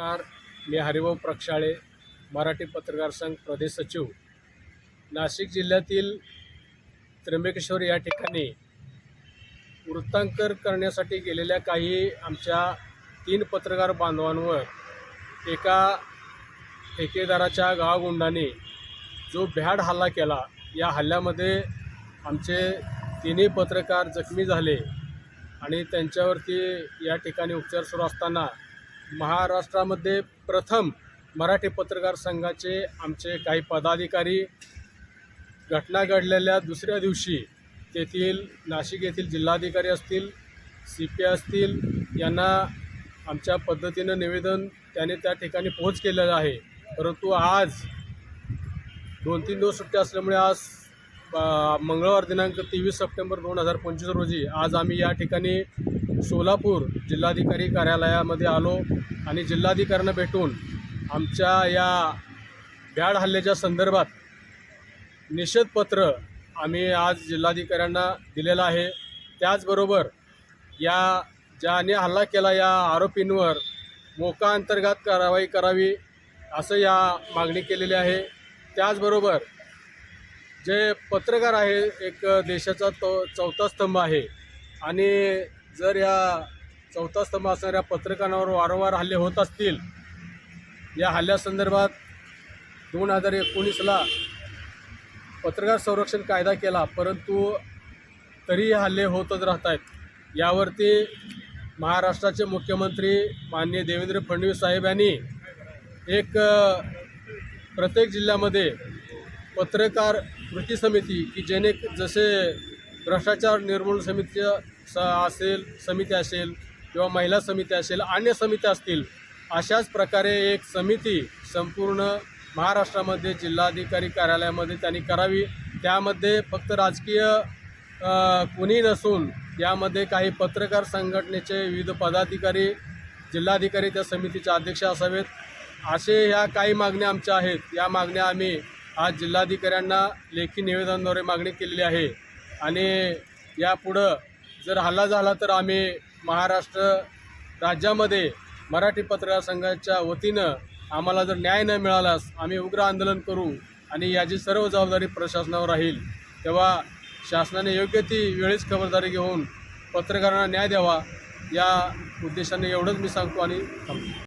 नमस्कार. मी हरिभाऊ प्रक्षाळे मराठी पत्रकार संघ प्रदेश सचिव. नाशिक जिल्ह्यातील त्र्यंबकेश्वर या ठिकाणी वृत्तांकन करण्यासाठी गेलेल्या काही आमच्या तीन पत्रकार बांधवांवर एका ठेकेदाराच्या गावगुंडाने जो भ्याड हल्ला केला या हल्ल्यामध्ये आमचे तिन्ही पत्रकार जखमी झाले आणि त्यांच्यावरती या ठिकाणी उपचार सुरू असताना महाराष्ट्रामध्ये प्रथम मराठी पत्रकार संघाचे आमचे काही पदाधिकारी घटना घडलेल्या दुसऱ्या दिवशी तेथील नाशिक येथील जिल्हाधिकारी असतील सी पी असतील यांना आमच्या पद्धतीनं निवेदन त्याने त्या ठिकाणी पोहोच केलेलं आहे. परंतु आज दोन तीन दिवस सुट्ट्या असल्यामुळे आज मंगळवार दिनांक तेवीस सप्टेंबर दोन हजार पंचवीस रोजी आज आम्ही या ठिकाणी सोलापूर जिल्हाधिकारी कार्यालयामध्ये आलो आणि जिल्हाधिकाऱ्यांना भेटून आमच्या या भ्याड हल्ल्याच्या संदर्भात निषेधपत्र आम्ही आज जिल्हाधिकाऱ्यांना दिलेलं आहे. त्याचबरोबर या ज्याने हल्ला केला या आरोपींवर मोका अंतर्गत कारवाई करावी असं या मागणी केलेली आहे. त्याचबरोबर जे पत्रकार आहे एक देशाचा तो चौथा स्तंभ आहे. आणि जर या चौथा स्तंभ असणाऱ्या पत्रकारांवर वारंवार हल्ले होत असतील या हल्ल्यासंदर्भात दोन हजार एकोणीसला पत्रकार संरक्षण कायदा केला परंतु तरीही हल्ले होतच राहत आहेत यावरती महाराष्ट्राचे मुख्यमंत्री माननीय देवेंद्र फडणवीस साहेब यांनी एक प्रत्येक जिल्ह्यामध्ये पत्रकार कृती समिती की जेणे जसे भ्रष्टाचार निर्मूलन समिती स असेल समिती असेल किंवा महिला समिती असेल अन्य समित्या असतील अशाच प्रकारे एक समिती संपूर्ण महाराष्ट्रामध्ये जिल्हाधिकारी कार्यालयामध्ये त्यांनी करावी. त्यामध्ये फक्त राजकीय कुणी नसून यामध्ये काही पत्रकार संघटनेचे विविध पदाधिकारी जिल्हाधिकारी त्या समितीचे अध्यक्ष असावेत. असे ह्या काही मागण्या आमच्या आहेत. या मागण्या आम्ही आज जिल्हाधिकाऱ्यांना लेखी निवेदनाद्वारे मागणी केलेली आहे. आणि यापुढं जर हल्ला झाला तर आम्ही महाराष्ट्र राज्यामध्ये मराठी पत्रकार संघाच्या वतीनं आम्हाला जर न्याय न मिळाल्यास आम्ही उग्र आंदोलन करू आणि याची सर्व जबाबदारी प्रशासनावर राहील. तेव्हा शासनाने योग्य ती वेळीच खबरदारी घेऊन पत्रकारांना न्याय द्यावा या उद्देशाने एवढंच मी सांगतो आणि थांबतो.